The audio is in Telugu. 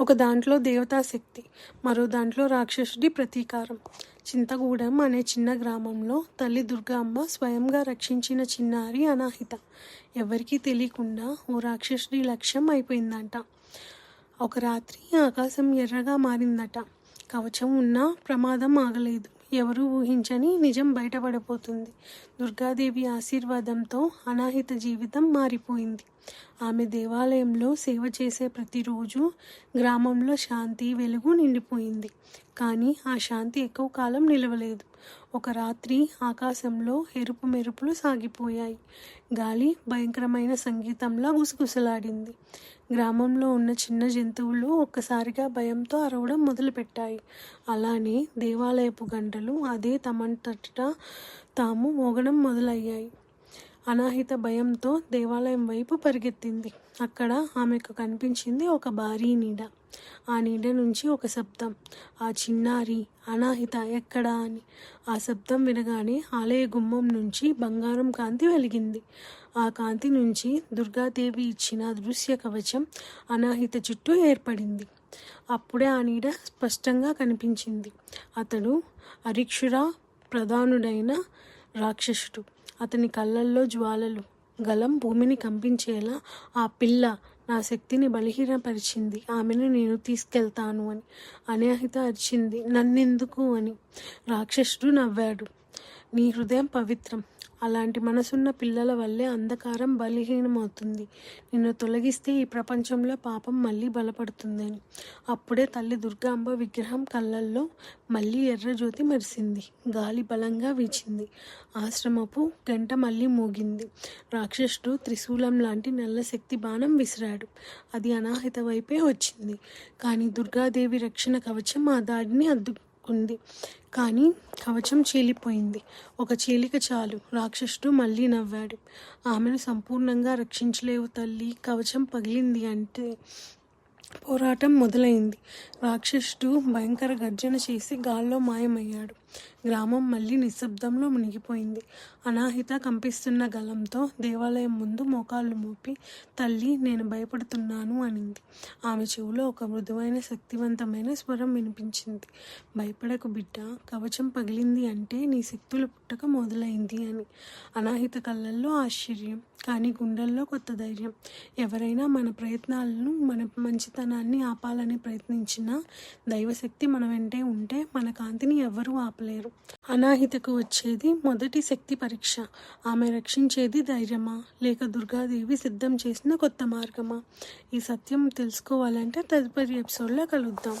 ఒక దాంట్లో దేవతాశక్తి మరో దాంట్లో రాక్షసుడి ప్రతీకారం. చింతగూడెం అనే చిన్న గ్రామంలో తల్లి దుర్గాంబ స్వయంగా రక్షించిన చిన్నారి అనాహిత. ఎవరికీ తెలియకుండా ఓ రాక్షసుడి లక్ష్యం అయిపోయిందంట. ఒక రాత్రి ఆకాశం ఎర్రగా మారిందట. కవచం ఉన్నా ప్రమాదం ఆగలేదు. ఎవరు ఊహించని నిజం బయటపడిపోతుంది దుర్గాదేవి ఆశీర్వాదంతో అనాహిత జీవితం మారిపోయింది. ఆమె దేవాలయంలో సేవ చేసే ప్రతిరోజు గ్రామంలో శాంతి వెలుగు నిండిపోయింది. కానీ ఆ శాంతి ఎక్కువ కాలం నిలవలేదు. ఒక రాత్రి ఆకాశంలో ఎరుపు మెరుపులు సాగిపోయాయి. గాలి భయంకరమైన సంగీతంలా గుసగుసలాడింది. గ్రామంలో ఉన్న చిన్న జంతువులు ఒక్కసారిగా భయంతో అరవడం మొదలుపెట్టాయి. అలానే దేవాలయపు గంటలు అదే తమంతట తాము మోగడం మొదలయ్యాయి. అనాహిత భయంతో దేవాలయం వైపు పరిగెత్తింది. అక్కడ ఆమెకు కనిపించింది ఒక భారీ నీడ. ఆ నీడ నుంచి ఒక శబ్దం. ఆ చిన్నారి అనాహిత ఎక్కడా అని. ఆ శబ్దం వినగానే ఆలయ గుమ్మం నుంచి బంగారం కాంతి వెలిగింది. ఆ కాంతి నుంచి దుర్గాదేవి ఇచ్చిన దృశ్య కవచం అనాహిత చుట్టూ ఏర్పడింది. అప్పుడే ఆ నీడ స్పష్టంగా కనిపించింది. అతడు అరిక్షురా ప్రధానుడైన రాక్షసుడు. అతని కళ్ళల్లో జ్వాలలు. గలం భూమిని కంపించేలా ఆ పిల్ల నా శక్తిని బలహీనపరిచింది. ఆమెను నేను తీసుకెళ్తాను అని. అనాహిత అరిచింది. నన్నెందుకు అని. రాక్షసుడు నవ్వాడు. నీ హృదయం పవిత్రం. అలాంటి మనసున్న పిల్లల వల్లే అంధకారం బలహీనమవుతుంది. నిన్ను తొలగిస్తే ఈ ప్రపంచంలో పాపం మళ్ళీ బలపడుతుందని. అప్పుడే తల్లి దుర్గాంబ విగ్రహం కళ్ళల్లో మళ్ళీ ఎర్రజ్యోతి మెరిసింది. గాలి బలంగా వీచింది. ఆశ్రమపు గంట మళ్ళీ మోగింది. రాక్షసుడు త్రిశూలం లాంటి నల్ల శక్తి బాణం విసిరాడు. అది అనాహిత వైపే వచ్చింది. కానీ దుర్గాదేవి రక్షణ కవచం ఆ దాడిని అద్దు ఉంది కానీ కవచం చీలిపోయింది. ఒక చీలిక చాలు. రాక్షసుడు మళ్ళీ నవ్వాడు. ఆమెను సంపూర్ణంగా రక్షించలేవు తల్లి. కవచం పగిలింది అంటే పోరాటం మొదలైంది. రాక్షసుడు భయంకర గర్జన చేసి గాల్లో మాయమయ్యాడు. గ్రామం మళ్ళీ నిశ్శబ్దంలో మునిగిపోయింది. అనాహిత కంపిస్తున్న గలంతో దేవాలయం ముందు మోకాళ్ళు మోపి తల్లి నేను భయపడుతున్నాను అనింది. ఆమె చెవిలో ఒక మృదువైన శక్తివంతమైన స్వరం వినిపించింది. భయపడకు బిడ్డ కవచం పగిలింది అంటే నీ శక్తులు పుట్టక మొదలైంది అని. అనాహిత కళ్ళల్లో ఆశ్చర్యం కానీ గుండెల్లో కొత్త ధైర్యం. ఎవరైనా మన ప్రయత్నాలను మన మంచితనాన్ని ఆపాలని ప్రయత్నించినా దైవశక్తి మన వెంటే ఉంటే మన కాంతిని ఎవ్వరూ చెప్పలేరు. అనాహితకు వచ్చేది మొదటి శక్తి పరీక్ష. ఆమె రక్షించేది ధైర్యమా? లేక దుర్గాదేవి సిద్ధం చేసిన కొత్త మార్గమా? ఈ సత్యం తెలుసుకోవాలంటే తదుపరి ఎపిసోడ్లో కలుద్దాం.